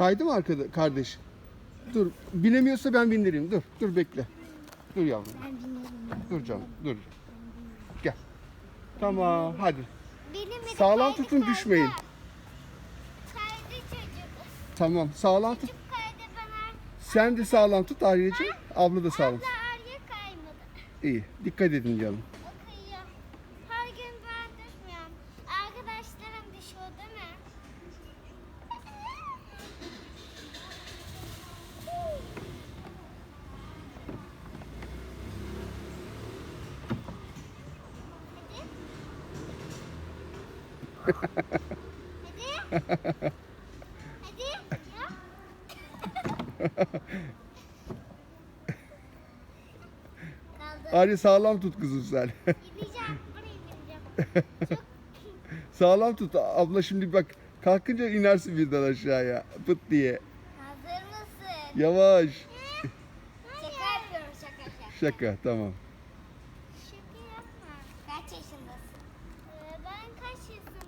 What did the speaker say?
Kaydı mı arkada kardeş? Dur. Binemiyorsa ben bindireyim. Dur. Dur bekle. Dur yavrum. Ben. Dur canım. Dur. Gel. Tamam. Hadi. Benim bir de Sağlam kaydı tutun kaydı. düşmeyin. Kaydı çocuk. Tamam. Sağlam tut. Çocuk kaydı bana. Sen de sağlam tut Arya'cığım. Abla da sağlam. Abla Arya kaymadı. İyi. Dikkat edin canım. Hadi. Hadi. Ali sağlam tut kızım sen. Gideceğim. Buraya gideceğim. sağlam tut. Abla şimdi bak kalkınca inersin birden aşağıya. Pıt diye. Hazır mısın? Yavaş. şaka yapıyorum şaka şaka. Şaka tamam. Şaka yapma. Kaç yaşındasın? Ee, ben kaç yaşındayım?